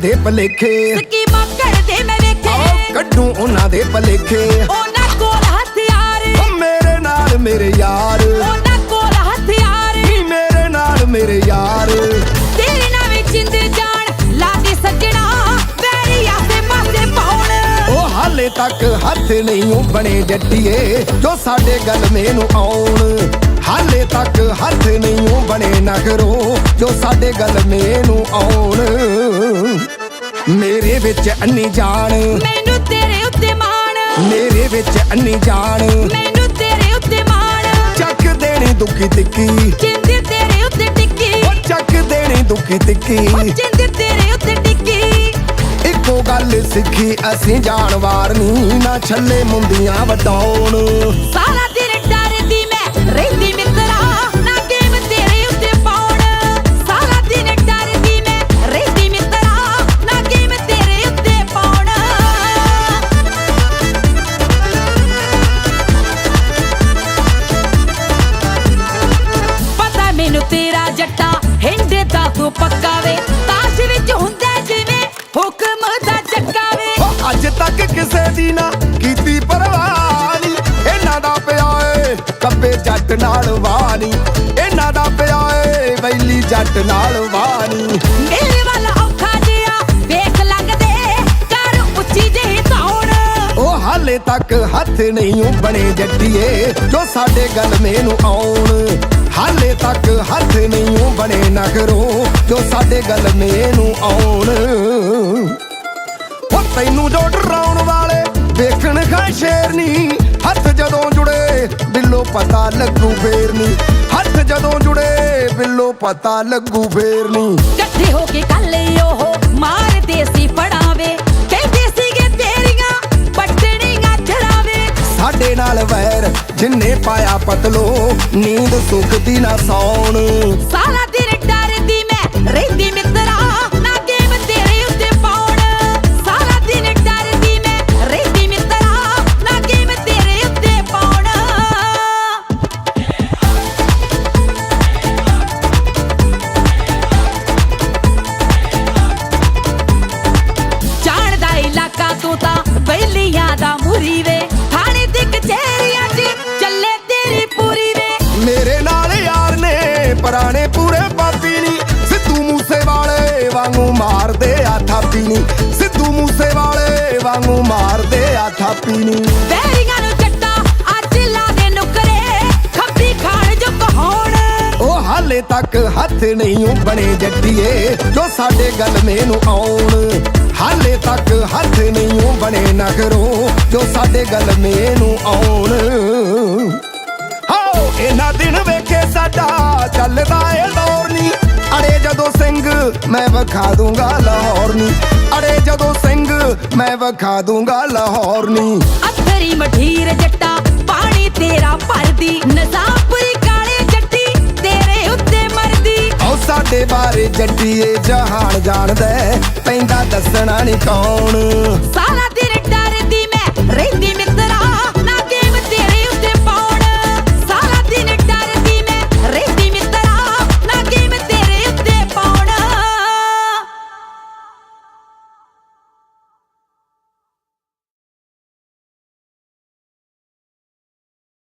ਦੇ ਭਲੇਖੇ। ਸਕੀਮਾਂ ਕਰਦੇ ਮੈਂ ਵੇਖੇ। ਕੱਢੂ ਉਹਨਾਂ ਦੇ ਭਲੇਖੇ। ਉਹਨਾਂ ਕੋਲ ਹਥਿਆਰ। ਓ ਮੇਰੇ ਨਾਲ ਮੇਰੇ ਯਾਰ। ਉਹਨਾਂ ਕੋਲ ਹਥਿਆਰ। ਨੀ ਮੇਰੇ ਨਾਲ ਮੇਰੇ ਯਾਰ। ਤੇਰੇ ਨਾਲ ਵੀ ਜਿੰਦ ਜਾਣ ਲਾਗੇ ਸੱਜਣਾ ਵੈਰੀ ਆਸੇ ਪਾਸੇ ਪਾਉਣ। ਉਹ ਹਾਲੇ ਤੱਕ ਹੱਥ ਨਹੀਂ ਓ ਬਣੇ ਜੱਟੀਏ ਜੋ ਸਾਡੇ ਗਲਮੇ ਨੂੰ ਆਉਣ। ਹਾਲੇ ਤੱਕ ਹੱਥ ਨਹੀਂ ਓ ਬਣੇ ਨਖਰੋ ਜੋ ਸਾਡੇ ਗਲਮੇ ਨੂੰ ਆਉਣ। ਮੇਰੇ ਵਿੱਚ ਅੰਨੀ ਜਾਣ ਮੈਨੂੰ ਤੇਰੇ ਉੱਤੇ ਮਾਣ। ਮੇਰੇ ਵਿੱਚ ਅੰਨੀ ਜਾਣ ਮੈਨੂੰ ਤੇਰੇ ਉੱਤੇ ਮਾਣ। ਚੱਕ ਦੇਣੀ ਦੁੱਖੀ ਤਿੱਕੀ ਜਿੰਦ ਤੇਰੇ ਉੱਤੇ ਟਿੱਕੀ। ਉਹ ਚੱਕ ਦੇਣੀ ਦੁੱਖੀ ਤਿੱਕੀ ਜਿੰਦ ਤੇਰੇ ਉੱਤੇ ਟਿੱਕੀ। ਇੱਕੋ ਗੱਲ ਸਿੱਖੀ ਅਸੀਂ ਜਾਨਵਾਰ ਨਹੀਂ ਨਾ ਛੱਲੇ ਮੁੰਦੀਆਂ ਵਟਾਉਣ। ਸਾਰਾ ਜੱਟਾ ਹਿੰਦੇ ਦਾ ਤੂੰ ਪੱਕਾ ਵੇ। ਤਾਸ਼ ਵਿੱਚ ਹੁੰਦਾ ਜਿਵੇਂ ਹੁਕਮ ਦਾ ਚੱਕਾ ਵੇ। ਉਹ ਅੱਜ ਤੱਕ ਕਿਸੇ ਦੀ ਨਾ ਕੀਤੀ ਪਰਵਾਹ। ਨੀ ਇਹਨਾਂ ਦਾ ਪਿਆ ਏ ਕੱਬੇ ਜੱਟ ਨਾਲ ਵਾਣੀ ਇਹਨਾਂ ਦਾ ਪਿਆ ਏ ਬੈਲੀ ਜੱਟ ਨਾਲ ਵਾਣੀ ਤੱਕ ਨਹੀਂ ਓ ਬਣੇ ਜੱਟੀਏ, ਜੋ ਸਾਡੇ ਗਲਮੇ ਨੂੰ ਆਉਣ। ਹਾਲੇ ਤੱਕ ਹੱਥ ਨਹੀਂ ਓ ਬਣੇ ਨਖਰੋ ਜੋ ਸਾਡੇ ਗਲਮੇ ਨੂੰ ਆਉਣ। ਉਹ ਤੈਨੂੰ ਜੋ ਡਰਾਉਣ ਵਾਲੇ ਵੇਖਣ ਖਾ ਸ਼ੇਰਨੀ ਹੱਥ ਜਦੋਂ ਜੁੜੇ, ਬਿੱਲੋ ਪਤਾ ਲੱਗੂ ਫੇਰਨੀ ਹੱਥ ਜਦੋਂ ਜੁੜੇ, ਬਿੱਲੋ ਪਤਾ ਲੱਗੂ ਫੇਰਨੀ ਇਕੱਠੇ ਹੋ ਕੇ ਕੱਲੇ ਉਹ ਮਾਰਦੇ ਸੀ ਜਿੰਨੇ ਪਾਇਆ ਪਤਲੋ, ਨੀਂਦ ਸੁੱਖ ਨਾ ਸੌਣ। ਸਾਰਾ ਦਿਨ ਡਰਦੀ ਮੈਂ, ਰਹਿੰਦੀ ਮਿੱਤਰਾ, ਨਾ ਗੇਮ ਤੇਰੇ ਉੱਤੇ ਪਾਉਣ। ਸਾਰਾ ਦਿਨ ਡਰਦੀ ਮੈਂ, ਰਹਿੰਦੀ ਮਿੱਤਰਾ, ਨਾ ਗੇਮ ਤੇਰੇ ਉੱਤੇ ਪਾਉਣ। ਜਾਣਦਾ ਇਲਾਕਾ ਤੂੰ ਤਾਂ ਪੁਰਾਣੇ ਪੂਰੇ ਪਾਪੀ ਨੀ। ਸਿੱਧੂ ਮੂਸੇ ਵਾਲੇ ਵਾਂਗੂ ਮਾਰਦੇ ਆ ਥਾਪੀ ਨੀ। ਸਿੱਧੂ ਮੂਸੇ ਵਾਲੇ ਵਾਂਗੂ ਮਾਰਦੇ ਆ ਥਾਪੀ ਨੀ। ਵੈਰੀਆਂ ਨੂੰ ਜੱਟਾ ਅੱਜ ਲਾ ਦੇ ਨੁਕਰੇ। ਖੱਬੀ ਖਾਣ ਜੋ ਕਹਾਉਣ ਉਹ ਹਾਲੇ ਤੱਕ ਹੱਥ ਨਹੀਂ ਓ ਬਣੇ ਜੱਟੀਏ ਜੋ ਸਾਡੇ ਗਲਮੇ ਨੂੰ ਆਉਣ। ਹਾਲੇ ਤੱਕ ਹੱਥ ਨਹੀਂ ਓ ਬਣੇ ਨਖਰੋ ਜੋ ਸਾਡੇ ਗਲਮੇ ਨੂੰ ਆਉਣ। ਹਾਓ ਇਹਨਾਂ ਦਿਨ ਵੇਖੇ ਸਾਡਾ ਚੱਲਦਾ ਏ ਦੌਰ ਨੀ। ਅੜੇ ਜਦੋਂ ਸਿੰਘ ਮੈਂ ਵਿਖਾ ਦੂੰਗਾ ਲਾਹੌਰ ਨੀ। ਅੜੇ ਜਦੋਂ ਸਿੰਘ ਮੈਂ ਵਿਖਾ ਦੂੰਗਾ ਲਾਹੌਰ ਨੀ। ਅਥਰੀ ਮਠੀਰ ਜੱਟਾ ਪਾਣੀ ਤੇਰਾ ਭਰਦੀ। ਨਜ਼ਾਮਪੁਰੀ ਕਾਲੇ ਜੱਟੀ ਤੇਰੇ ਉੱਤੇ ਮਰਦੀ। ਉਹ ਸਾਡੇ ਬਾਰੇ ਜੱਟੀਏ ਜਹਾਨ ਜਾਣਦਾ ਪੈਂਦਾ ਦੱਸਣਾ ਨਹੀਂ ਕੌਣ। ਸਾਰਾ